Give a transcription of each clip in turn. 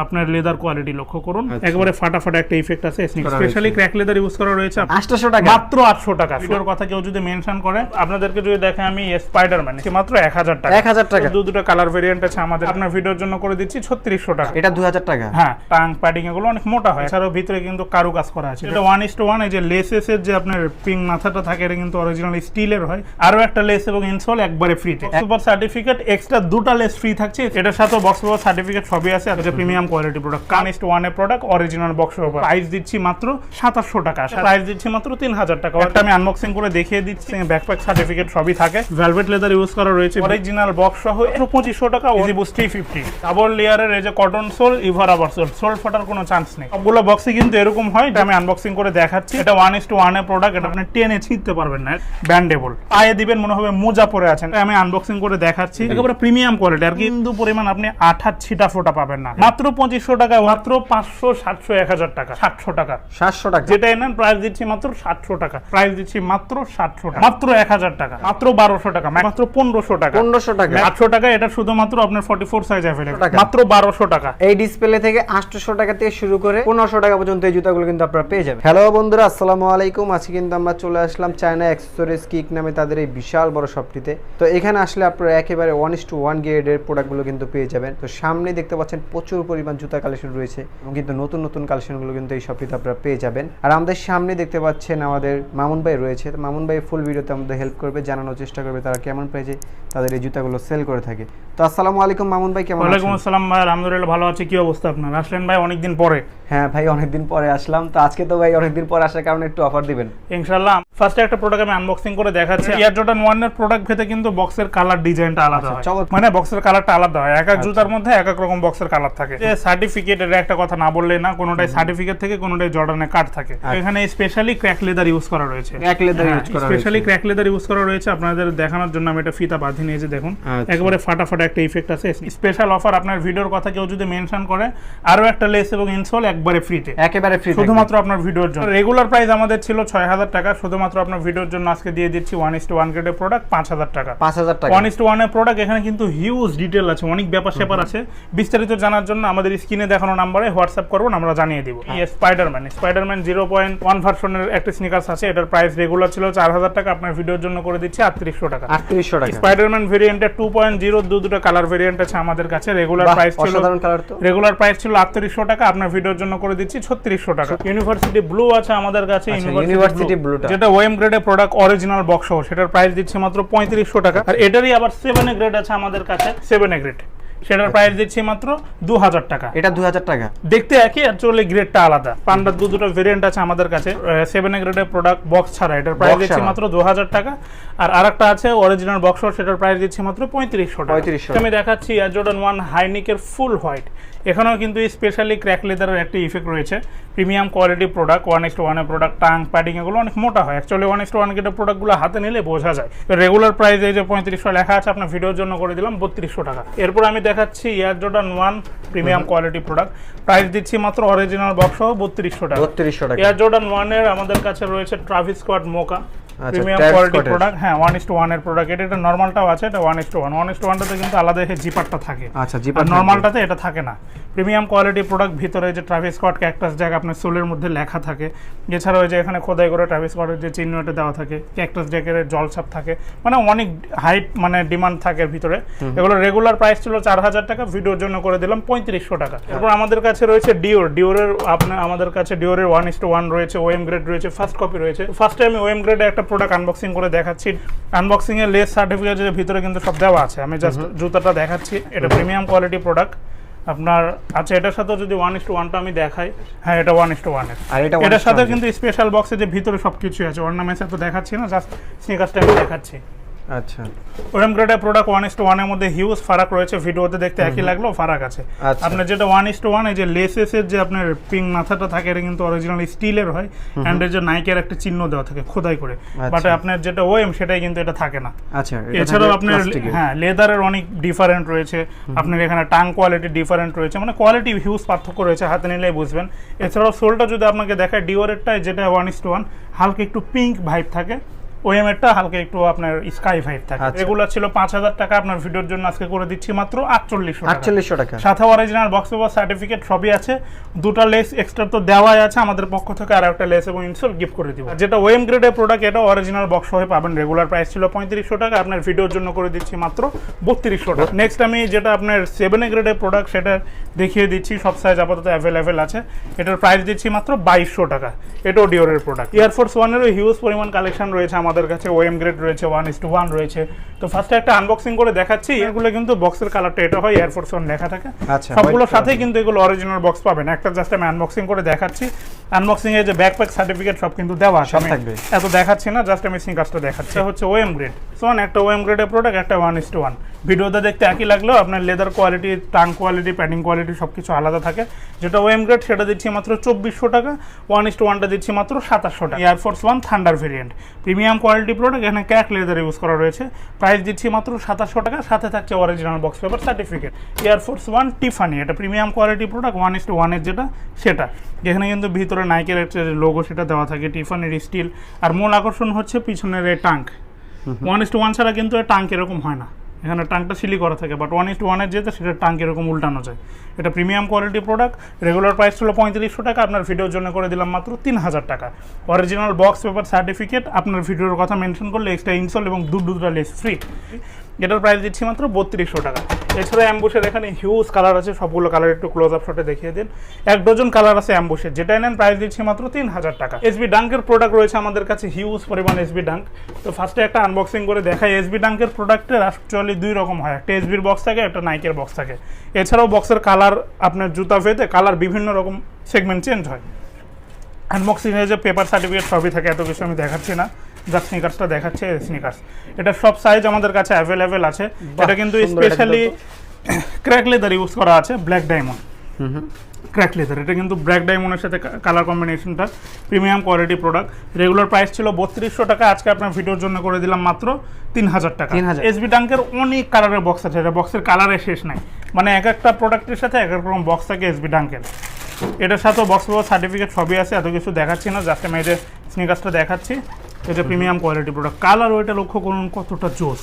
আপনার leather quality লক্ষ্য করুন। আচ্ছা। একেবারে ফাটাফাটা একটা ইফেক্ট আছে স্পেশালি ক্র্যাক লেদার ইউজ করা রয়েছে। আটশোশো টাকা। মাত্র আটশো টাকা। ভিডিওর কথা কেউ যদি মেনশন করে আপনাদেরকে যদি দেখে আমি স্পাইডারম্যান মাত্র এক হাজার টাকা। এক হাজার টাকা। দু দুটো কালার ভেরিয়েন্ট আছে আমাদের। আপনার ভিডিওর জন্য করে দিচ্ছি ছত্রিশশো টাকা। এটা দু হাজার টাকা। হ্যাঁ টাং প্যাডিং এগুলো অনেক মোটা হয়। এছাড়াও ভিতরে কিন্তু কারু কাজ করা আছে। এটা ওয়ান ইস টু ওয়ান এই যে লেসেস এর যে আপনার পিং মাথাটা থাকে এটা কিন্তু অরিজিনাল স্টিলের হয়। আরও একটা লেস এবং ইনসোল একবারে ফ্রি সুপার সার্টিফিকেট এক্সট্রা দুটা লেস ফ্রি থাকছে। এটার সাথে বক্স সার্টিফিকেট সবই আছে। আর এটা প্রিমিয়াম কোয়ালিটি প্রোডাক্ট কান ইস ওয়ানের প্রোডাক্ট অরিজিনাল বক্স প্রাইস দিচ্ছি মাত্র সাতাশশো টাকা। প্রাইস দিচ্ছি মাত্র তিন হাজার টাকা। একটা আমি আনবক্সিং করে দেখিয়ে দিচ্ছি। ব্যাকপ্যাক সার্টিফিকেট সবই থাকে। ভেলভেট লেদার ইউজ করা রয়েছে। অরিজিনাল বক্স সহ একশো পঁচিশশো টাকা Yeezy boost three fifty double লেয়ারের এই যে কটন সোল ইভার আবার সোল সোল ফাটার কোনো চান্স নেই। সবগুলো বক্সে কিন্তু এরকম হয় এটা আমি আনবক্সিং করে দেখাচ্ছি। এটা ওয়ান ইস টু ওয়ানের প্রোডাক্ট এটা আপনি টেনে ছিঁড়তে পারবেন না। ব্যান্ডেবল পায়ে দিবেন মনে হবে মোজা পরে আছেন। আমি আনবক্সিং করে দেখাচ্ছি। একেবারে প্রিমিয়াম কোয়ালিটি আর কিন্তু পরিমাণ আপনি আঠার ছিটা ফোটা পাবেন না। মাত্র পঁচিশশো টাকা মাত্র পাঁচশো সাতশো এক হাজার টাকা সাতশো টাকা। সাতশো টাকা। যেটা এনেন প্রাইস দিচ্ছি মাত্র সাতশো টাকা। প্রাইস দিচ্ছি মাত্র সাতশো টাকা। মাত্র এক হাজার টাকা মাত্র বারোশো টাকা মাত্র পনেরোশো টাকা। পনেরোশো টাকা। আটশো টাকা এটা শুধুমাত্র আপনার ফর্টি ফোর সাইজ অ্যাভেলেবল মাত্র বারোশো টাকা। এই ডিসপ্লে থেকে আটশোশো টাকা থেকে শুরু করে পনেরোশো টাকা পর্যন্ত এই জুতাগুলো কিন্তু আপনারা পেয়ে যাবেন। হ্যালো বন্ধুরা আসসালামু আলাইকুম। আজকে কিন্তু আমরা চলে আসলাম চায়না অ্যাক্সেসরিজ কিক নামে তাদের এই বিশাল বড় শপটিতে তো এখানে আসলে আপনারা একেবারে ওয়ান ইস টু ওয়ান গ্রেডের প্রোডাক্টগুলো কিন্তু পেয়ে যাবেন। তো সামনে দেখতে পাচ্ছেন প্রচুর পরিমাণ জুতা কালেকশন রয়েছে এবং কিন্তু নতুন নতুন কালেকশনগুলো কিন্তু এই শপটিতে আপনারা পেয়ে যাবেন। আর আমাদের সামনে দেখতে পাচ্ছেন আমাদের মামুন ভাই রয়েছে। তো মামুন ভাই ফুল ভিডিওতে আমাদের হেল্প করবে জানানোর চেষ্টা করবে তারা কেমন প্রাইজে তাদের এই জুতাগুলো সেল করে থাকে। তো আসসালামু আলাইকুম মামুন ভাই কেমন আছেন? আসসালাম ভাই আলহামদুলিল্লাহ ভালো আছে। কি অবস্থা আপনার? আসলেন ভাই অনেকদিন পরে। হ্যাঁ ভাই অনেকদিন পরে আসলাম। তো আজকে তো ভাই অনেকদিন পরে আসার কারণে একটু অফার দিবেন। ইনশাল্লাহ ফার্স্টে একটা প্রোডাক্ট আমি আনবক্সিং করে দেখাচ্ছি। ইয়ার জর্ডান ওয়ানের প্রোডাক্ট ভেতরে কিন্তু বক্সের কালার ডিজাইনটা আলাদা আচ্ছা, হয়। মানে বক্সের কালারটা আলাদা হয়। এক এক জুতার মধ্যে এক এক রকম বক্সের কালার থাকে। যে সার্টিফিকেট এর একটা কথা না বললে না কোনোটাই সার্টিফিকেট থেকে কোনোটাই জর্ডানের কার্ড থাকে। আচ্ছা। এখানে স্পেশালি ক্র্যাক লেদার ইউজ করা রয়েছে। Crack leather use করা স্পেশালি ক্র্যাক লেদার ইউজ করা রয়েছে। আপনাদের দেখানোর জন্য আমি এটা ফিতা বাঁধি নিয়েছি দেখুন। আচ্ছা। একেবারে ফাটাফাটা একটা ইফেক্ট আছে। স্পেশাল অফার আপনার ভিডিওর কথা কেউ যদি মেনশন করে আরও একটা লেস এবং ইনসোল একবারে ফ্রিতে একেবারে ফ্রি শুধুমাত্র আপনার ভিডিওর জন্য। রেগুলার প্রাইস আমাদের ছিল ছয় হাজার টাকা। শুধুমাত্র আপনার ভিডিওর জন্য আজকে দিয়ে দিচ্ছি ওয়ান ইস টু ওয়ান গ্রেডের প্রোডাক্ট পাঁচ হাজার টাকা। পাঁচ হাজার টাকা ওয়ান ইস টু ওয়ানের প্রোডাক্ট এখানে কিন্তু হিউজ ডিটেল আছে অনেক ব্যাপার স্যাপার আছে। বিস্তারিত জানার জন্য আমাদের স্ক্রিনে দেখানো নাম্বারে হোয়াটসঅ্যাপ করবেন আমরা জানিয়ে দিব। এই Spiderman Spiderman zero point one ভার্সনের একটা স্নিকার্স আছে এটার প্রাইস রেগুলার ছিল চার হাজার টাকা আপনার ভিডিওর জন্য করে দিচ্ছি আটত্রিশশো টাকা। আটত্রিশশো টাকা। স্পাইডারম্যান ভেরিয়েন্টের টু পয়েন্ট জিরো দু দুটো কালার ভেরিয়েন্ট আছে আমাদের কাছে রেগুলার প্রাইস ছিল রেগুলার প্রাইস ছিল আটত্রিশশো টাকা আপনার ভিডিওর জন্য করে দিচ্ছি ছত্রিশশো টাকা। ইউনিভার্সিটি ব্লু আছে আমাদের কাছে আচ্ছা, ইউনিভার্সিটি ব্লু যেটা ওয়েম গ্রেডের প্রোডাক্ট অরিজিনাল বক্স সেটার প্রাইস দিচ্ছে মাত্র পঁয়ত্রিশশো টাকা। আর এটারই আবার সেভেন এ গ্রেড আছে আমাদের কাছে সেভেন এ গ্রেড সেটার প্রাইস দিচ্ছি মাত্র দু হাজার টাকা। এটা দু হাজার টাকা। দেখতে একই অ্যাকচুয়ালি গ্রেডটা আলাদা। পান্ডার দু দুটো ভেরিয়েন্ট আছে আমাদের কাছে। সেভেন গ্রেডের প্রোডাক্ট বক্স ছাড়া। এটার প্রাইস দিচ্ছি মাত্র দু হাজার টাকা। আর আরেকটা আছে অরিজিনাল বক্স সেটার প্রাইস দিচ্ছি মাত্র পঁয়ত্রিশশো টাকা। 3500 আমি দেখাচ্ছি অ্যাজোডন ওয়ান হাইনিকের ফুল হোয়াইট এখানেও কিন্তু স্পেশালি ক্র্যাক লেদারের একটা ইফেক্ট রয়েছে। Premium quality product one X ওয়ানের প্রোডাক্ট টাং প্যাডিং এগুলো অনেক মোটা হয়। Actually one X two one গেটের প্রোডাক্টগুলো হাতে নিলে বোঝা যায়। রেগুলার প্রাইস এই যে পঁয়ত্রিশশো লেখা আছে আপনার ভিডিওর জন্য করে দিলাম বত্রিশশো টাকা। এরপর আমি দেখাচ্ছি air Jordan one premium quality product price দিচ্ছি মাত্র অরিজিনাল বক্স সহ বত্রিশশো টাকা। বত্রিশশো টাকা। এয়ার জর্ডান ওয়ানের আমাদের কাছে রয়েছে Travis squad mocha premium Travis quality product হ্যাঁ প্রোডাক্ট এটা এটা নর্মালটাও আছে এটা কিন্তু আলাদা জিপারটা থাকে। আচ্ছা, zipper আর এটা থাকে না। প্রিমিয়াম কোয়ালিটি প্রোডাক্ট ভিতরে যে ট্রাভিস স্কট ক্যাকটাস জ্যাক আপনার সোলের মধ্যে লেখা থাকে এছাড়াও ওই যে এখানে খোদাই করে ট্রাভিস স্কটের যে চিহ্নটা দেওয়া থাকে ক্যাকটাস জ্যাকের জলছাপ থাকে মানে অনেক হাইট মানে ডিমান্ড থাকে ভিতরে। এগুলো রেগুলার প্রাইস ছিল চার হাজার টাকা ভিডিওর জন্য করে দিলাম পঁয়ত্রিশশো টাকা। এরপর আমাদের কাছে রয়েছে ডিওর ডিওরের আপনার আমাদের কাছে ডিওরের ওয়ান ইস টু ওয়ান রয়েছে ওএম গ্রেড রয়েছে ফার্স্ট কপি রয়েছে। ফার্স্টে আমি ওএম গ্রেডের একটা প্রোডাক্ট আনবক্সিং করে দেখাচ্ছি। আনবক্সিং এর লেস সার্টিফিকেট ভিতরে কিন্তু সব দেওয়া আছে। আমি জাস্ট জুতাটা দেখাচ্ছি। এটা প্রিমিয়াম কোয়ালিটি প্রোডাক্ট আপনার আচ্ছা এটার সাথে যদি ওয়ান ইস টু ওয়ানটা আমি দেখাই। হ্যাঁ এটা ওয়ান ইস টু ওয়ানের আর এটা এটার সাথে কিন্তু স্পেশাল বক্সে যে ভিতরে সব কিছু আছে অর্নামেন্টস এত দেখাচ্ছি না জাস্ট স্নিকার্সটা আমি দেখাচ্ছি। আচ্ছা। ওএম গ্রেডের প্রোডাক্ট ওয়ান ইস টু ওয়ানের মধ্যে হিউজ ফারাক রয়েছে ভিডিওতে দেখতে একই লাগলেও ফারাক আছে। আচ্ছা। আপনার যেটা ওয়ান ইস টু ওয়ান এই যে লেসেসের যে আপনার পিং মাথাটা থাকে এটা কিন্তু অরিজিনাল স্টিলের হয় অ্যান্ড এর যে নাইকের একটা চিহ্ন দেওয়া থাকে খোদাই করে। বাট আচ্ছা। আপনার যেটা ওএম সেটাই কিন্তু এটা থাকে না। আচ্ছা এছাড়াও আপনার হ্যাঁ লেদারের অনেক ডিফারেন্ট রয়েছে। আপনার এখানে টাং কোয়ালিটি ডিফারেন্ট রয়েছে মানে কোয়ালিটি হিউজ পার্থক্য রয়েছে হাতে নিলেই বুঝবেন। এছাড়াও সোলটা যদি আপনাকে দেখায় ডিওরেরটাই যেটা ওয়ান ইস টু ওয়ান হালকা একটু পিঙ্ক ভাইব থাকে। ওএম এরটা হালকা একটু আপনার স্কাই ফাইভ থাকে। আচ্ছা। এগুলো ছিল পাঁচ হাজার টাকা আপনার ভিডিওর জন্য আজকে করে দিচ্ছি মাত্র আটচল্লিশশো টাকা। আটচল্লিশশো টাকা। সাথে অরিজিনাল বক্স পেপার সার্টিফিকেট সবই আছে। দুটো লেস এক্সট্রা তো দেওয়াই আছে আমাদের পক্ষ থেকে আর একটা লেস এবং ইনসোল গিফট করে দিব। যেটা ওএম গ্রেডের প্রোডাক্ট এটা অরিজিনাল বক্স হয়ে পাবেন। রেগুলার প্রাইস ছিল পঁয়ত্রিশশো টাকা আপনার ভিডিওর জন্য করে দিচ্ছি মাত্র বত্রিশশো টাকা। নেক্সট আমি যেটা আপনার সেভেন গ্রেডের প্রোডাক্ট সেটা দেখিয়ে দিচ্ছি। সব সাইজ আপাতত অ্যাভেলেবেল আছে। এটার প্রাইস দিচ্ছি মাত্র বাইশশো টাকা। এটাও ডিওরের প্রোডাক্ট এয়ারফোর্স ওয়ানেরও হিউজ পরিমাণ কালেকশন রয়েছে আমাদের কাছে ওএম গ্রেড রয়েছে ওয়ান ইস টু ওয়ান রয়েছে। তো ফার্স্টে একটা আনবক্সিং করে দেখাচ্ছি এগুলো কিন্তু বক্সের কালারটা এটা হয় এয়ারফোর্স ওয়ান লেখা থাকে। আচ্ছা, সবগুলোর সাথেই কিন্তু এগুলো অরিজিনাল বক্স পাবেন। একটা জাস্ট আমি আনবক্সিং করে দেখাচ্ছি। আনবক্সিং এর যে ব্যাকপ্যাক সার্টিফিকেট সব কিন্তু দেওয়া আছে। থাকবে। এত দেখাচ্ছি না জাস্ট আমি স্নিকার্সটা দেখাচ্ছি। এটা হচ্ছে ওএম গ্রেড সোয়ান একটা ওএম গ্রেডের প্রোডাক্ট একটা ওয়ান ইস টু ওয়ান ভিডিওতে দেখতে একই লাগলেও আপনার leather quality tongue quality padding quality সব কিছু আলাদা থাকে। যেটা ওএম গ্রেড সেটা দিচ্ছি মাত্র চব্বিশশো টাকা। ওয়ান ইস টু ওয়ানটা দিচ্ছি মাত্র সাতাশশো টাকা। Air force one thunder variant premium quality product এখানে ক্যাক লেদার ইউজ করা রয়েছে। প্রাইস দিচ্ছি মাত্র সাতাশশো টাকা সাথে থাকছে original box paper certificate air force one Tiffany এটা premium quality product one is to ওয়ানের যেটা সেটা। যেখানে কিন্তু ভিতরে নাইকের একটা লোগো সেটা দেওয়া থাকে টিফানির স্টিল আর মূল আকর্ষণ হচ্ছে পিছনের এই tongue one is to one ছাড়া কিন্তু টাঙ্ক এরকম হয় না। এখানে টাঙ্কটা সিলি করা থাকে বাট ওয়ান ইস টু ওয়ানের যেতে সেটা টাঙ্ক এরকম উল্টানো যায়। এটা premium quality product regular price ছিল পঁয়ত্রিশশো টাকা, আপনার ভিডিওর জন্য করে দিলাম মাত্র তিন হাজার টাকা। অরিজিনাল বক্স পেপার সার্টিফিকেট আপনার ভিডিওর কথা মেনশন করলে এক্সট্রা ইনসল এবং দুধ দুধটা লেস ফ্রি এটার প্রাইস দিচ্ছি মাত্র বত্রিশশো টাকা। এছাড়া অ্যাম্বুশের এখানে হিউজ কালার আছে, সবগুলো কালার একটু ক্লোজ আপ শটে দেখিয়ে দিন। এক ডজন কালার আছে অ্যাম্বুশের যেটা নেন প্রাইস দিচ্ছি মাত্র তিন হাজার টাকা এসবি ডাঙ্কের প্রোডাক্ট রয়েছে আমাদের কাছে হিউজ পরিমাণ এসবি ডাঙ্ক তো ফার্স্টে একটা আনবক্সিং করে দেখাই এসবি ডাঙ্কের প্রোডাক্টের অ্যাকচুয়ালি দুই রকম হয়, একটা এসবির বক্স থাকে, একটা নাইকের বক্স থাকে। এছাড়াও বক্সের কালার আপনার জুতা ভেদে কালার বিভিন্ন রকম সেগমেন্ট চেঞ্জ হয়। আনবক্সিং এ যে পেপার সার্টিফিকেট সবই থাকে, এত কিছু আমি দেখাচ্ছি না। যা স্নিকার্সটা দেখাচ্ছে স্নিকার্স এটা সব সাইজ আমাদের কাছে অ্যাভেলেবেল আছে। এটা কিন্তু স্পেশালি ক্র্যাক লেদার ইউজ করা আছে ব্ল্যাক ডায়মন্ড ক্র্যাক লেদার এটা কিন্তু ব্ল্যাক ডায়মন্ডের সাথে কালার কম্বিনেশনটা premium quality product regular price ছিল বত্রিশশো টাকা আজকে আপনার ভিডিওর জন্য করে দিলাম মাত্র তিন হাজার টাকা 3000 এসবি ডাঙ্কের অনেক কালারের বক্স আছে এটা বক্সের কালারের শেষ নাই। মানে এক একটা প্রোডাক্টের সাথে এক এক রকম বক্স থাকে এসবি ডাঙ্কের এটার সাথেও বক্স সার্টিফিকেট সবই আছে এত কিছু দেখাচ্ছি না জাস্ট আমি যে স্নিকার্সটা দেখাচ্ছি। এটা প্রিমিয়াম কোয়ালিটি প্রোডাক্ট কালার ওইটা লক্ষ্য করুন কতটা জোস।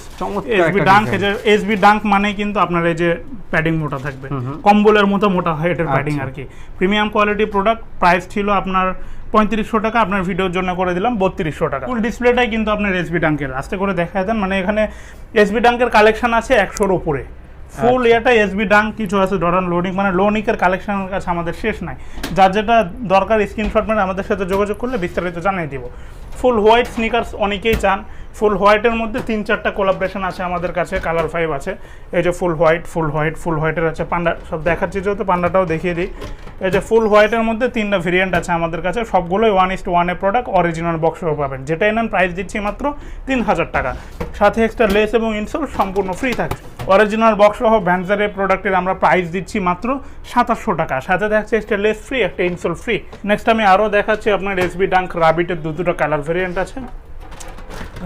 এসবি ডাঙ্ক যে এসবি ডাঙ্ক মানে কিন্তু আপনার এই যে প্যাডিং মোটা থাকবে। কম্বলের মতো মোটা হয় এটার প্যাডিং আচ্ছা। আর কি। প্রিমিয়াম কোয়ালিটি প্রোডাক্ট প্রাইস ছিল আপনার পঁয়ত্রিশশো টাকা আপনার ভিডিওর জন্য করে দিলাম বত্রিশশো টাকা। ফুল ডিসপ্লেটাই কিন্তু আপনার এসবি ডাঙ্কের আস্তে করে দেখা দেন মানে এখানে এসবি ডাঙ্কের কালেকশন আছে একশোর উপরে ফুল। এটা এসবি ডাঙ্ক কিছু আছে ডরান লোডিং মানে লোনিকের কালেকশনের কাছে আমাদের শেষ নাই। যার যেটা দরকার স্ক্রিনশট মানে আমাদের সাথে যোগাযোগ করলে বিস্তারিত জানিয়ে দিব। ফুল হোয়াইট স্নিকার্স অনেকেই চান। ফুল হোয়াইটের মধ্যে তিন চারটা কোলাবরেশন আছে আমাদের কাছে কালার ফাইভ আছে। এই যে ফুল হোয়াইট ফুল হোয়াইট ফুল হোয়াইটের আছে পান্ডা, সব দেখাচ্ছি যেহেতু পান্ডাটাও দেখিয়ে দিই। এই যে ফুল হোয়াইটের মধ্যে তিনটা ভেরিয়েন্ট আছে আমাদের কাছে, সবগুলোই ওয়ান ইস্ট ওয়ানের প্রোডাক্ট অরিজিনাল বক্সও পাবেন। যেটাই নেন প্রাইস দিচ্ছি মাত্র তিন হাজার টাকা। সাথে এক্সট্রা লেস এবং ইনসোল সম্পূর্ণ ফ্রি থাকে অরিজিনাল বক্স সহ ভ্যানজারের প্রোডাক্টের আমরা প্রাইস দিচ্ছি মাত্র সাতাশশো টাকা। সাথে দেখাচ্ছি এক্সট্রা লেস ফ্রি একটা ইনসোল ফ্রি নেক্সট আমি আরও দেখাচ্ছি আপনার এসবি ডাঙ্ক রাবিটের দু দুটো কালার ভেরিয়েন্ট আছে।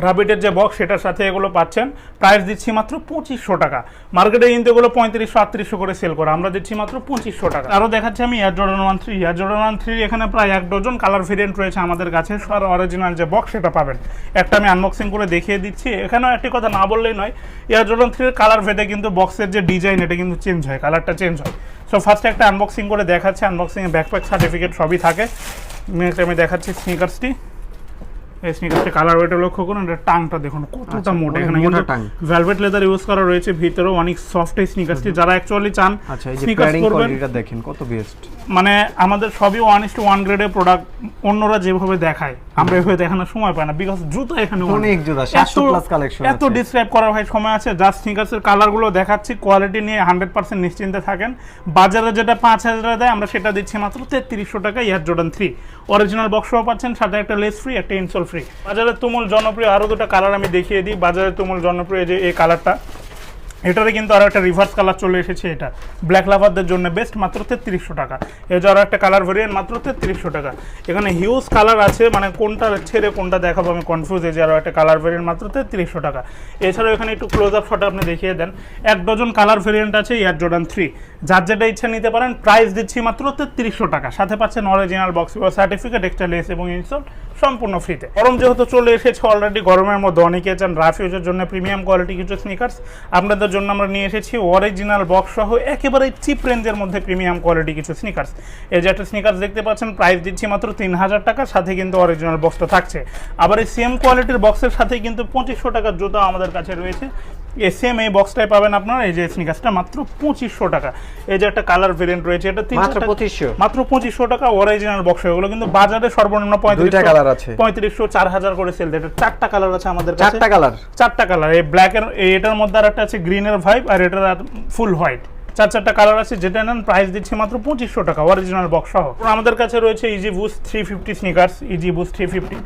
রাবিটের যে বক্স সেটার সাথে এগুলো পাচ্ছেন। প্রাইস দিচ্ছি মাত্র পঁচিশশো টাকা। মার্কেটে কিন্তু এগুলো পঁয়ত্রিশশো, আটত্রিশশো করে সেল করা। আমরা দিচ্ছি মাত্র পঁচিশশো টাকা। আরও দেখাচ্ছি আমি air Jordan one three air Jordan one three এখানে প্রায় এক ডজন কালার ভেরিয়েন্ট রয়েছে আমাদের কাছে। আর অরিজিনাল যে বক্স সেটা পাবেন। একটা আমি আনবক্সিং করে দেখিয়ে দিচ্ছি। এখানেও একটি কথা না বললেই নয় এয়ার জর্ডান থ্রির কালার ভেদে কিন্তু বক্সের যে ডিজাইন এটা কিন্তু চেঞ্জ হয়। কালারটা চেঞ্জ হয়। সো ফার্স্টে একটা আনবক্সিং করে দেখাচ্ছি। আনবক্সিংয়ে ব্যাকপ্যাক সার্টিফিকেট সবই থাকে। আমি দেখাচ্ছি স্নিকার্সটি স্নিকারটা কালার ওয়েটা লক্ষ্য করুন এটা টাংটা দেখুন কতটা আচ্ছা, মোটা এখানে। ভেলভেট লেদার ইউজ করা রয়েছে ভিতরেও অনেক সফট এই স্নিকার্সটি যারা অ্যাকচুয়ালি চান আচ্ছা স্নিকার্স করবেন কোয়ালিটিটা দেখেন কত বেস্ট মানে আমাদের সবই ওয়ান ইস টু ওয়ান গ্রেডের প্রোডাক্ট অন্যরা যেভাবে দেখায় আমরা এভাবে দেখানোর সময় পাই না বিকজ জুতো এখানে অনেক। জুতা, 700 plus collection এত। ডিসক্রাইব করার ভাই সময় আছে জাস্ট স্নিকার্সের কালারগুলো দেখাচ্ছি কোয়ালিটি নিয়ে হান্ড্রেড পার্সেন্ট নিশ্চিন্তে থাকেন। বাজারে যেটা পাঁচ হাজার দেয় আমরা সেটা দিচ্ছি মাত্র তেত্রিশশো টাকা ইয়ার জর্ডান থ্রি অরিজিনাল বক্সও পাচ্ছেন সাথে একটা লেস ফ্রি একটা ইনসোল ফ্রি বাজারের তুমুল জনপ্রিয় আরও দুটো কালার আমি দেখিয়ে দিই। বাজারের তুমুল জনপ্রিয় যে, এই কালারটা এটারে কিন্তু আরও একটা রিভার্স কালার চলে এসেছে এটা। ব্ল্যাক লাভারদের জন্য বেস্ট মাত্র তেত্রিশশো টাকা। এই যে আরও একটা কালার ভেরিয়েন্ট মাত্র তেত্রিশশো টাকা। এখানে হিউজ কালার আছে মানে কোনটা ছেড়ে কোনটা দেখাবো আমি কনফিউজ এই যে আরও একটা কালার ভেরিয়েন্ট মাত্র তেত্রিশশো টাকা। এছাড়াও এখানে একটু ক্লোজ আপ শট আপনি দেখিয়ে দেন। এক ডজন কালার ভেরিয়েন্ট আছে এয়ার জর্ডান থ্রি যার যেটা ইচ্ছা নিতে পারেন প্রাইস দিচ্ছি মাত্র তেত্রিশশো টাকা। সাথে পাচ্ছেন original box certificate extra lace এবং ইনস্টল সম্পূর্ণ ফ্রিতে। গরম যেহেতু চলে এসেছে অলরেডি গরমের মধ্যে অনেকে চান রাফ ইউজের জন্য প্রিমিয়াম কোয়ালিটি কিছু স্নিকার্স আপনাদের জন্য আমরা নিয়ে এসেছি অরিজিনাল বক্স সহ একেবারে চিপ রেঞ্জের মধ্যে প্রিমিয়াম কোয়ালিটি কিছু স্নিকার্স এই যে একটা স্নিকার্স দেখতে পাচ্ছেন প্রাইস দিচ্ছি মাত্র তিন হাজার টাকা, সাথে কিন্তু অরিজিনাল বক্সটা থাকছে। আবার এই সেম কোয়ালিটির বক্সের সাথে কিন্তু পঁচিশশো টাকার জুতো আমাদের কাছে রয়েছে। সেম এই বক্সটাই পাবেন আপনার এই যে স্নিকার্সটা মাত্র পঁচিশশো টাকা। এই যে একটা কালার ভেরিয়েন্ট রয়েছে এটা মাত্র 2500 মাত্র পঁচিশশো টাকা অরিজিনাল বক্স এগুলো কিন্তু বাজারে সর্বনিম্ন পঁয়ত্রিশ কালার আছে। পঁয়ত্রিশশো চার হাজার করে সেল এটা চারটা কালার আছে আমাদের কাছে। চারটা কালার চারটা কালার এই ব্ল্যাক এর এটার মধ্যে আর একটা আছে গ্রিন এর ভাইব আর এটার ফুল হোয়াইট চার চারটা কালার আছে যেটা নেন প্রাইস দিচ্ছে মাত্র পঁচিশশো টাকা অরিজিনাল বক্স সহ। আমাদের কাছে রয়েছে Yeezy boost three fifty sneakers Yeezy boost three fifty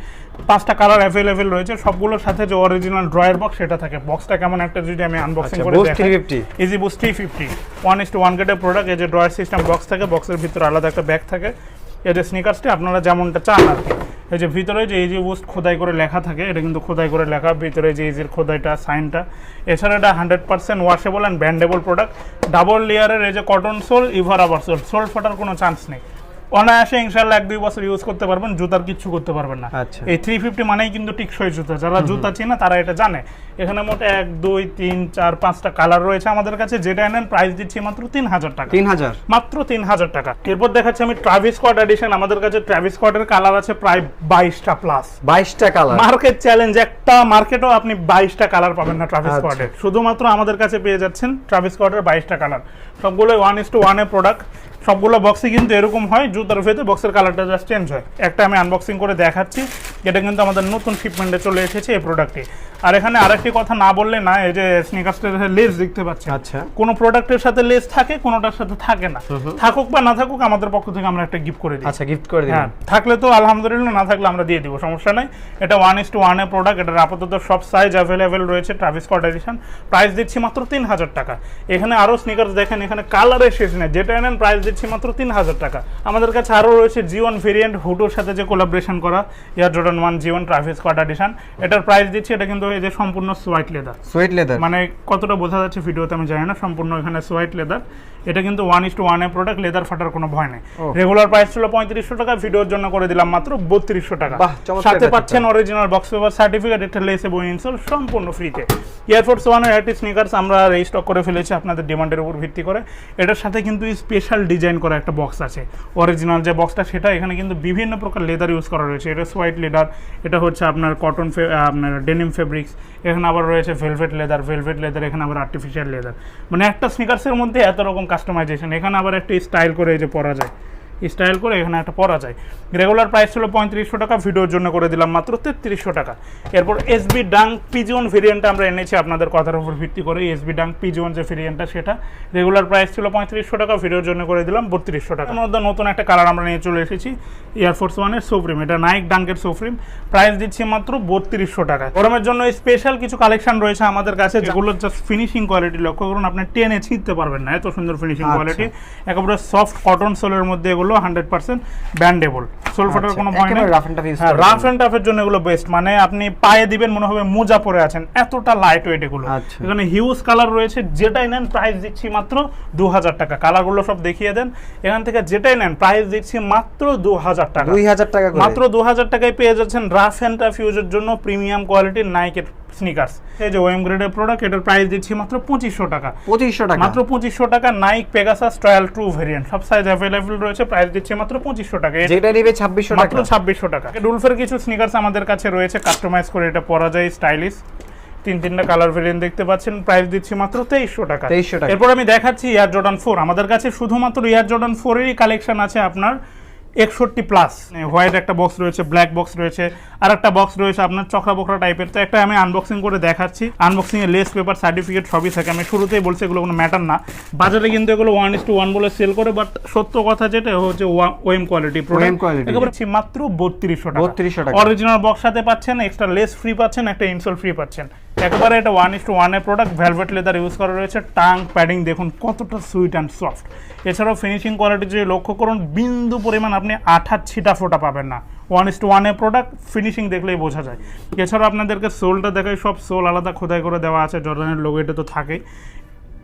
পাঁচটা কালার অ্যাভেলেবেল রয়েছে সবগুলোর সাথে যে অরিজিনাল ড্রয়ের বক্স সেটা থাকে। বক্সটা কেমন একটা যদি আমি আনবক্সিং আচ্ছা করে দেখি Yeezy boost three fifty one is to one গেটের প্রোডাক্ট এই যে ড্রয়ার সিস্টেম বক্স থাকে বক্সের ভিতরে আলাদা একটা ব্যাগ থাকে। এই যে স্নিকার্সটি আপনারা যেমনটা চান আর কি। এই যে ভিতরে যে এই যে বুস্ট খোদাই করে লেখা থাকে, এটা কিন্তু খোদাই করে লেখা। ভিতরে যে ইজির খোদাইটা সাইনটা এছাড়া এটা hundred percent washable and bendable product double লেয়ারের এই যে কটন সোল ইভার আবার সোল সোল ফাটার কোনো চান্স নেই। অনায়াসে ইনশাল্লাহ এক দুই বছর ইউজ করতে পারবেন জুতার কিচ্ছু করতে পারবেন না। আচ্ছা। এই থ্রি ফিফটি মানেই কিন্তু টিকসই জুতা। যারা জুতা চেনে তারা এটা জানে। এখানে মোট এক দুই তিন চার পাঁচটা কালার রয়েছে আমাদের কাছে যেটা নেন প্রাইস দিচ্ছি মাত্র তিন হাজার টাকা। তিন হাজার? মাত্র তিন হাজার টাকা। এরপর দেখাচ্ছি আমি ট্রাভিস স্কোয়াড এডিশন আমাদের কাছে ট্রাভিস স্কোয়াডের কালার আছে প্রায় বাইশটা প্লাস বাইশটা কালার মার্কেট চ্যালেঞ্জ একটা মার্কেটও আপনি বাইশটা কালার পাবেন না ট্রাভিস আচ্ছা। শুধুমাত্র আমাদের কাছে পেয়ে যাচ্ছেন ট্রাভিস স্কোয়াডের বাইশটা কালার সবগুলো ওয়ান ইস টু ওয়ানের প্রোডাক্ট সবগুলো বক্সই কিন্তু এরকম হয়, জুতার ভেতরে বক্সের কালারটা জাস্ট চেঞ্জ হয়। একটা আমি আনবক্সিং করে দেখাচ্ছি। এটা কিন্তু আমাদের নতুন শিপমেন্টে চলে এসেছে এই প্রোডাক্টে আর এখানে আরেকটি কথা না বললে না এই যে স্নিকার্সটার লেস দেখতে পাচ্ছেন। আচ্ছা। কোনো প্রোডাক্টের সাথে লেস থাকে কোনোটার সাথে থাকে না। থাকুক বা না থাকুক আমাদের পক্ষ থেকে আমরা একটা গিফট করে দিই। আচ্ছা গিফট করে দিই হ্যাঁ থাকলে তো আলহামদুলিল্লাহ না থাকলে আমরা দিয়ে দিব সমস্যা নাই। এটা ওয়ান ইস টু ওয়ানের প্রোডাক্ট এটার আপাতত সব সাইজ অ্যাভেলেবেল রয়েছে ট্রাভিস স্কট এডিশন প্রাইস দিচ্ছি মাত্র তিন হাজার টাকা। এখানে আরও স্নিকার্স দেখেন এখানে কালারের শেষ নেই। যেটা এনেন প্রাইস দিচ্ছি মাত্র তিন হাজার টাকা। আমাদের কাছে আরও রয়েছে জিওন ভেরিয়েন্ট হুটোর সাথে যে কোলাবরেশন করা ইয়ার জর্ডন ওয়ান জিওন ট্রাভিস স্কট এডিশন এটার প্রাইস দিচ্ছি এটা কিন্তু এই যে সম্পূর্ণ সোয়াইট লেদার সুইট লেদার মানে কতটা বোঝা যাচ্ছে ভিডিওতে আমি জানি না সম্পূর্ণ এখানে সোয়াইট লেদার এটা কিন্তু ওয়ান ইস টু ওয়ানের প্রোডাক্ট লেদার ফাটার কোনো ভয় নেই। রেগুলার প্রাইস ছিল পঁয়ত্রিশশো টাকা ভিডিওর জন্য করে দিলাম মাত্র বত্রিশশো টাকা। সাথে পাচ্ছেন অরিজিনাল বক্স পেপার সার্টিফিকেট একটা লেস এবং ইনসোল সম্পূর্ণ ফ্রিতে এয়ারফোর্স ওয়ানের একটি স্নিকার্স আমরা রেজিস্টক করে ফেলেছি আপনাদের ডিমান্ডের উপর ভিত্তি করে। এটার সাথে কিন্তু স্পেশাল ডিজাইন করা একটা বক্স আছে। অরিজিনাল যে বক্সটা সেটা এখানে কিন্তু বিভিন্ন প্রকার লেদার ইউজ করা রয়েছে। এটা সোয়াইট লেদার এটা হচ্ছে আপনার কটন আপনার ডেনিম ফেব্রিক্স এখানে আবার রয়েছে ভেলভেট লেদার ভেলভেট লেদার এখানে আবার আর্টিফিশিয়াল লেদার মানে একটা স্নিকার্সের মধ্যে এত রকম কাস্টমাইজেশন এখানে আবার একটা স্টাইল করে যে পরা যায়। স্টাইল করে এখানে একটা পরা যায়। রেগুলার প্রাইস ছিল পঁয়ত্রিশশো টাকা ভিডিওর জন্য করে দিলাম মাত্র তেত্রিশশো টাকা। এরপর এসবি ডাং পিজিওন ভেরিয়েন্টটা আমরা এনেছি আপনাদের কথার উপর ভিত্তি করে এসবি ডাং পিজিওন যে ভেরিয়েন্টটা সেটা রেগুলার প্রাইস ছিল পঁয়ত্রিশশো টাকা ভিডিওর জন্য করে দিলাম বত্রিশশো টাকা। মধ্যে নতুন একটা কালার আমরা নিয়ে চলে এসেছি এয়ারফোর্স ওয়ানের সুপ্রিম এটা নাইক ডাঙ্কের সুপ্রিম প্রাইস দিচ্ছি মাত্র বত্রিশশো টাকা। গরমের জন্য স্পেশাল কিছু কালেকশন রয়েছে আমাদের কাছে যেগুলো জাস্ট ফিনিশিং কোয়ালিটি লক্ষ্য করুন আপনি টেনে ছিঁড়তে পারবেন না এত সুন্দর ফিনিশিং আচ্ছা। কোয়ালিটি একেবারে সফট কটন সোলের মধ্যে এগুলো হান্ড্রেড পার্সেন্ট ব্যান্ডেবল সোল ফাটার কোনো ভয় নেই? tough use হ্যাঁ রাফ অ্যান্ড টাফের জন্য এগুলো বেস্ট মানে আপনি পায়ে দিবেন মনে হবে মোজা পরে আছেন। এতটা লাইট ওয়েট এগুলো। আচ্ছা। এখানে হিউজ কালার রয়েছে। যেটাই নেন প্রাইস দিচ্ছি মাত্র দু হাজার টাকা কালারগুলো সব দেখিয়ে দেন। এখান থেকে যেটাই নেন প্রাইস দিচ্ছি মাত্র দু হাজার টাকা। দুই হাজার টাকা মাত্র দু হাজার টাকায় পেয়ে যাচ্ছেন রাফ অ্যান্ড টাফ ইউজের জন্য প্রিমিয়াম কোয়ালিটির নাইকের স্নিকার্স এই যে ওয়েম গ্রেডের প্রোডাক্ট এটার প্রাইস দিচ্ছি মাত্র পঁচিশশো টাকা। পঁচিশশো টাকা। মাত্র পঁচিশশো টাকা Nike Pegasus trial true variant সব সাইজ অ্যাভেলেবল রয়েছে প্রাইস দিচ্ছি মাত্র পঁচিশশো টাকা। যেটা নিবে ছাব্বিশশো টাকা। মাত্র ছাব্বিশশো টাকা। ডুলফের কিছু স্নিকার্স আমাদের কাছে রয়েছে কাস্টমাইজ করে এটা পরা যায় স্টাইলিশ তিন তিনটা কালার ভেরিয়েন্ট দেখতে পাচ্ছেন প্রাইস দিচ্ছি মাত্র তেইশশো টাকা। 2300 টাকা। এরপর আমি দেখাচ্ছি ইয়ার জর্ডান ফোর আমাদের কাছে শুধুমাত্র ইয়ার জর্ডান ফোরেরই কালেকশন আছে আপনার একষট্টি প্লাস হোয়াইট একটা বক্স রয়েছে ব্ল্যাক বক্স রয়েছে আর একটা বক্স রয়েছে আপনার চকরা বকরা টাইপের তো একটা আমি আনবক্সিং করে দেখাচ্ছি। আনবক্সিং এ লেস পেপার সার্টিফিকেট সবই থাকে। আমি শুরুতেই বলছি এগুলো কোনো ম্যাটার না। বাজারে কিন্তু এগুলো ওয়ান ইস টু ওয়ান বলে সেল করে বাট সত্য কথা যেটা হচ্ছে ওয়েম কোয়ালিটি হচ্ছে মাত্র বত্রিশশো টাকা। 3200 টাকা। অরিজিনাল বক্স সাথে পাচ্ছেন এক্সট্রা লেস ফ্রি পাচ্ছেন একটা ইনসোল ফ্রি পাচ্ছেন। একেবারে এটা ওয়ান ইস টু ওয়ানের প্রোডাক্ট ভেলভেট লেদার ইউজ করা রয়েছে টাং প্যাডিং দেখুন কতটা সুইট অ্যান্ড সফট এছাড়াও ফিনিশিং কোয়ালিটি যদি লক্ষ্য করুন, বিন্দু পরিমাণ আপনি আঠা ছিটা ফোটা পাবেন না। ওয়ান ইস টু ওয়ানের প্রোডাক্ট ফিনিশিং দেখলেই বোঝা যায়। এছাড়াও আপনাদেরকে সোলটা দেখাই, সব সোল আলাদা খোদাই করে দেওয়া আছে, জর্দানের লোগো এটা তো থাকেই।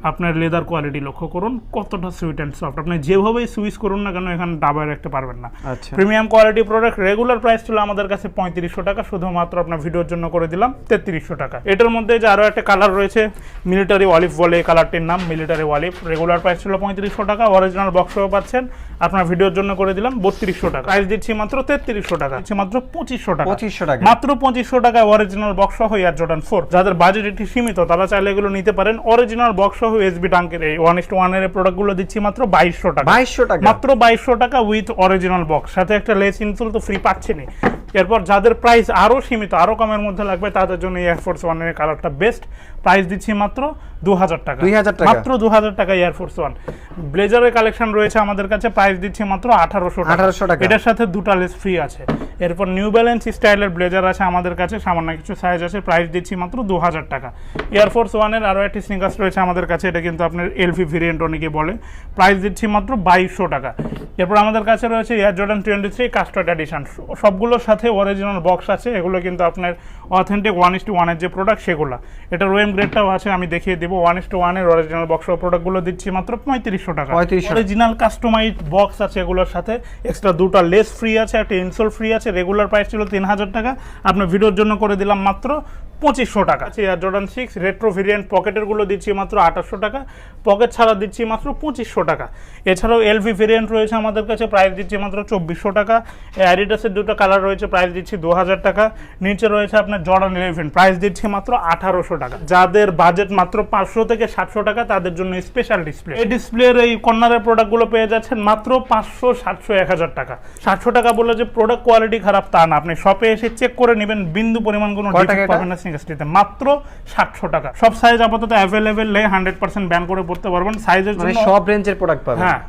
আপনার লেদার কোয়ালিটি লক্ষ্য করুন কতটা সুইট অ্যান্ড সফট আপনি যেভাবেই সুইচ করুন না কেন এখানে ডাবায় রাখতে পারবেন না। Premium quality product regular price ছিল আমাদের কাছে পঁয়ত্রিশশো টাকা শুধুমাত্র আপনার ভিডিওর জন্য করে দিলাম তেত্রিশশো টাকা। এটার মধ্যে যে আরও একটা কালার রয়েছে মিলিটারি অলিভ বলে এই কালারটির নাম মিলিটারি অলিভ রেগুলার প্রাইস ছিল পঁয়ত্রিশশো টাকা অরিজিনাল বক্সও পাচ্ছেন। আপনার ভিডিওর জন্য করে দিলাম বত্রিশশো টাকা। প্রাইস দিচ্ছি মাত্র তেত্রিশশো টাকা দিচ্ছি মাত্র পঁচিশশো টাকা। পঁচিশশো টাকা। মাত্র পঁচিশশো টাকায় অরিজিনাল বক্স সহ এয়ার জর্ডান ফোর যাদের বাজেট একটি সীমিত তারা চাইলে এগুলো নিতে পারেন। অরিজিনাল বক্স সহ এসবি টাঙ্কের এই ওয়ান ইস্ট ওয়ানের প্রোডাক্টগুলো দিচ্ছি মাত্র বাইশশো টাকা। বাইশশো টাকা। মাত্র বাইশশো টাকা উইথ অরিজিনাল বক্স সাথে একটা লেস ইনসোল তো ফ্রি পাচ্ছেনই। এরপর যাদের প্রাইস আরও সীমিত আরও কমের মধ্যে লাগবে তাদের জন্য এয়ারফোর্স ওয়ানের কালারটা বেস্ট প্রাইস দিচ্ছি মাত্র দু হাজার টাকা 2000 টাকা। মাত্র দু হাজার টাকা এয়ারফোর্স ওয়ান ব্লেজারের কালেকশন রয়েছে আমাদের কাছে প্রাইস দিচ্ছি মাত্র আঠারোশো 1800 টাকা। এটার সাথে দুটা লেস ফ্রি আছে। এরপর নিউ ব্যালেন্স স্টাইলের ব্লেজার আছে আমাদের কাছে সামান্য কিছু সাইজ আছে প্রাইস দিচ্ছি মাত্র দু হাজার টাকা এয়ারফোর্স ওয়ানের আরও একটি স্নিকার্স রয়েছে আমাদের কাছে। এটা কিন্তু আপনার এলফি ভেরিয়েন্ট অনেকে বলে। প্রাইস দিচ্ছি মাত্র বাইশশো টাকা। এরপর আমাদের কাছে রয়েছে air Jordan twenty three custard edition সবগুলোর সাথে অরিজিনাল বক্স আছে এগুলো কিন্তু আপনার অথেন্টিক ওয়ান ইস টু ওয়ানের যে প্রোডাক্ট সেগুলো। এটা রোয়েম গ্রেডটাও আছে আমি দেখিয়ে দেবো। ওয়ান ইস টু ওয়ানের অরিজিনাল বক্স প্রোডাক্টগুলো দিচ্ছি মাত্র পঁয়ত্রিশশো টাকা। 3500 অরিজিনাল কাস্টমাইজ বক্স আছে এগুলোর সাথে। এক্সট্রা দুটো লেস ফ্রি আছে একটা ইনসোল ফ্রি আছে রেগুলার প্রাইস ছিল তিন হাজার টাকা। আপনার ভিডিওর জন্য করে দিলাম মাত্র পঁচিশশো টাকা। আছে air Jordan six retro variant পকেটেরগুলো দিচ্ছি মাত্র আঠাশশো টাকা। পকেট ছাড়া দিচ্ছি মাত্র পঁচিশশো টাকা। এছাড়াও এলভি ভেরিয়েন্ট রয়েছে আমাদের কাছে প্রাইস দিচ্ছি মাত্র চব্বিশশো টাকা। অ্যাডিডাসের দুটো কালার রয়েছে প্রাইস দিচ্ছি দু হাজার টাকা। নিচে রয়েছে আপনার জর্ডান ইলেভেন প্রাইস দিচ্ছি মাত্র আঠারোশো টাকা। যাদের বাজেট মাত্র পাঁচশো থেকে সাতশো টাকা তাদের জন্য স্পেশাল ডিসপ্লে এই ডিসপ্লের এই কর্নারের প্রোডাক্টগুলো পেয়ে যাচ্ছেন মাত্র পাঁচশো সাতশো এক হাজার টাকা। সাতশো টাকা বলে যে প্রোডাক্ট কোয়ালিটি খারাপ তা না। আপনি শপে এসে চেক করে নেবেন বিন্দু পরিমাণ কোনো পাবেন না স্নিকার্সটিতে মাত্র সাতশো টাকা। সব সাইজ আপাতত অ্যাভেলেবেল নেই হান্ড্রেড পার্সেন্ট ব্যান করে পড়তে পারবেন। সাইজের মানে জন্য সব রেঞ্জের প্রোডাক্ট পাবেন? হ্যাঁ।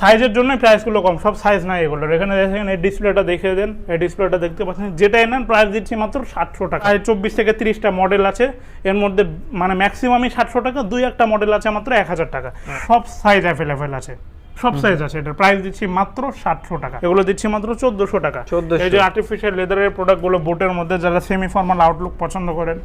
সাইজের জন্য প্রাইসগুলো কম সব সাইজ নাই এগুলোর। এখানে দেখেন এই ডিসপ্লেটা দেখে দেন। এই ডিসপ্লেটা দেখতে পাচ্ছেন যেটাই নেন প্রাইস দিচ্ছি মাত্র সাতশো টাকা। আর চব্বিশ থেকে তিরিশটা মডেল আছে। এর মধ্যে মানে ম্যাক্সিমামই সাতশো টাকা দুই একটা মডেল আছে মাত্র এক হাজার টাকা। সব সাইজ অ্যাভেলেবেল আছে। সব সাইজ আছে। এটার প্রাইস দিচ্ছি মাত্র সাতশো টাকা। এগুলো দিচ্ছি মাত্র চোদ্দশো টাকা। 1400 এই যে আর্টিফিশিয়াল লেদারের প্রোডাক্টগুলো বোটের মধ্যে যারা সেমি ফর্মাল আউটলুক পছন্দ করেন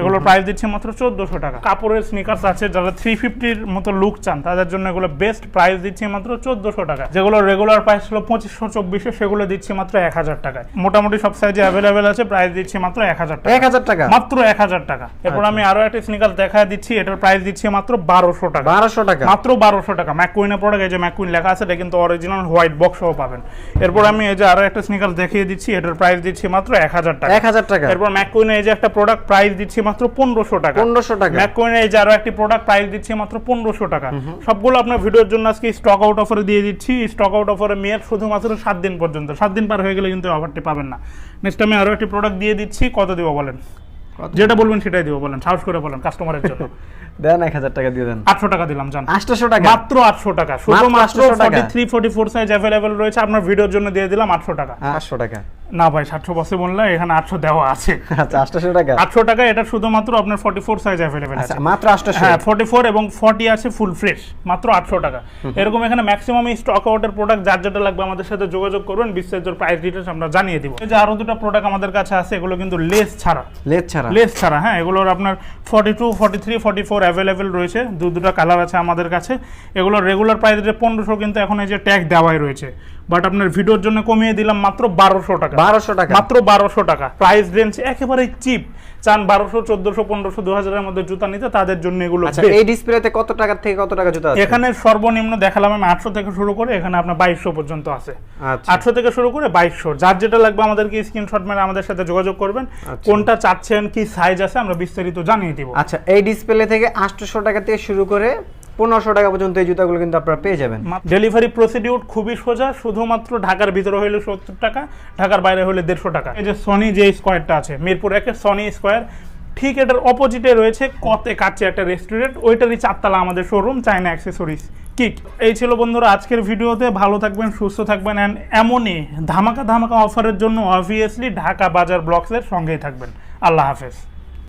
এগুলোর প্রাইস দিচ্ছে মাত্র চোদ্দশো টাকা। কাপড়ের স্নিকার্স আছে যারা থ্রি ফিফটির মতো লুক চান তাদের জন্য এগুলো বেস্ট প্রাইস দিচ্ছে মাত্র চোদ্দশো টাকা। যেগুলো রেগুলার প্রাইস ছিল পঁচিশশো চব্বিশশো সেগুলো দিচ্ছি মাত্র এক হাজার টাকায়। মোটামুটি সব সাইজে অ্যাভেলেবেল আছে প্রাইস দিচ্ছি মাত্র এক হাজার টাকা। এক হাজার টাকা? মাত্র এক হাজার টাকা। এরপর আমি আরও একটা স্নিকার দেখা দিচ্ছি এটার প্রাইস দিচ্ছি মাত্র বারোশো টাকা। বারোশো টাকা? মাত্র বারোশো টাকা। ম্যাকুইনের প্রোডাক্ট এই যে ম্যাকুইন লেখা আছে এটা কিন্তু অরিজিনাল হোয়াইট বক্স বক্সও পাবেন। এরপর আমি এই যে আরও একটা স্নিকার দেখিয়ে দিচ্ছি এটার প্রাইস দিচ্ছি মাত্র এক হাজার টাকা। এক হাজার টাকা। এরপর ম্যাকুইনের এই যে একটা প্রোডাক্ট প্রাইস দিচ্ছি মাত্র পনেরোশো টাকা। পনেরোশো টাকা। ম্যাকুইনের এই একটি প্রোডাক্ট প্রাইস দিচ্ছি মাত্র পনেরোশো টাকা। সবগুলো আপনার ভিডিওর জন্য আজকে স্টক আউট অফারে দিয়ে দিচ্ছি। স্টক আউট অফারে মেয়াদ শুধুমাত্র সাত দিন পর্যন্ত। সাত দিন পার হয়ে গেলে কিন্তু অফারটি পাবেন না। নেক্সট আমি আরও একটি প্রোডাক্ট দিয়ে দিচ্ছি। কত দিব বলেন? যেটা বলবেন সেটাই দিব বলেন। সাহস করে বলেন কাস্টমারের জন্য। দেন এক হাজার টাকা দিয়ে দেন। আটশো টাকা দিলাম জান। আটশোশো টাকা। মাত্র আটশো টাকা। শুধুমাত্র 800 টাকা। ফর্টি ফোর সাইজ অ্যাভেলেবেল রয়েছে। আপনার ভিডিওর জন্য দিয়ে দিলাম আটশো টাকা। আটশো টাকা। না ভাই সাতশো বসে বললে এখানে আটশো দেওয়া আছে। আচ্ছা আটশোশো টাকা। আটশো টাকা এটা শুধুমাত্র আপনার ফর্টি ফোর সাইজ অ্যাভেলেবেল আচ্ছা আছে। মাত্র আটশোশো হ্যাঁ ফর্টি ফোর এবং ফর্টি আছে ফুল ফ্রেশ মাত্র আটশো টাকা। এরকম এখানে ম্যাক্সিমাম স্টক আউটের প্রোডাক্ট যার যেটা লাগবে আমাদের সাথে যোগাযোগ করবেন বিস্তারিত প্রাইস ডিটেলস আমরা জানিয়ে দিব। এই যে আরও দুটো প্রোডাক্ট আমাদের কাছে আছে এগুলো কিন্তু লেস ছাড়া। লেজ ছাড়া। লেস ছাড়া হ্যাঁ এগুলোর আপনার forty two forty three forty four available রয়েছে। দু দুটো কালার আছে আমাদের কাছে। এগুলো রেগুলার প্রাইস রেট পনেরোশো কিন্তু এখন এই যে ট্যাগ দেওয়াই রয়েছে। বাট আপনার ভিডিওর জন্য কমিয়ে দিলাম মাত্র বারোশো টাকা। বারোশো টাকা। মাত্র বারোশো টাকা। প্রাইস রেঞ্জ একেবারে চিপ চান বারোশো চোদ্দশো পনেরোশো দু হাজারের মধ্যে জুতা নিতে তাদের জন্য এগুলো আচ্ছা এই ডিসপ্লেতে কত টাকা থেকে কত টাকা জুতা এখানে সর্বনিম্ন দেখালাম আমি আটশো থেকে শুরু করে এখানে আপনার বাইশশো পর্যন্ত আছে। আচ্ছা। আটশো থেকে শুরু করে বাইশশো। যার যেটা লাগবে আমাদেরকে স্ক্রিনশট মেরে আমাদের সাথে যোগাযোগ করবেন। আচ্ছা। কোনটা চাচ্ছেন কি সাইজ আছে আমরা বিস্তারিত জানিয়ে দিব। আচ্ছা এই ডিসপ্লে থেকে আটশোশো টাকা থেকে শুরু করে পনেরোশো টাকা পর্যন্ত এই জুতাগুলো কিন্তু আপনারা পেয়ে যাবেন। ডেলিভারি প্রসিডিউর খুবই সোজা, শুধুমাত্র ঢাকার ভিতরে হলে সত্তর টাকা, ঢাকার বাইরে হলে দেড়শো টাকা। এই যে সনি যে স্কোয়ারটা আছে, মিরপুর একের সনি স্কোয়ার ঠিক এটার অপোজিটে রয়েছে কতে কাছে একটা রেস্টুরেন্ট ওইটারই চারতলা আমাদের শোরুম চায়না অ্যাক্সেসরিজ কিক এই ছিল বন্ধুরা আজকের ভিডিওতে, ভালো থাকবেন, সুস্থ থাকবেন অ্যান্ড এমনই ধামাকা ধামাকা অফারের জন্য অবভিয়াসলি ঢাকা বাজার ব্লকসের সঙ্গেই থাকবেন। আল্লাহ হাফেজ।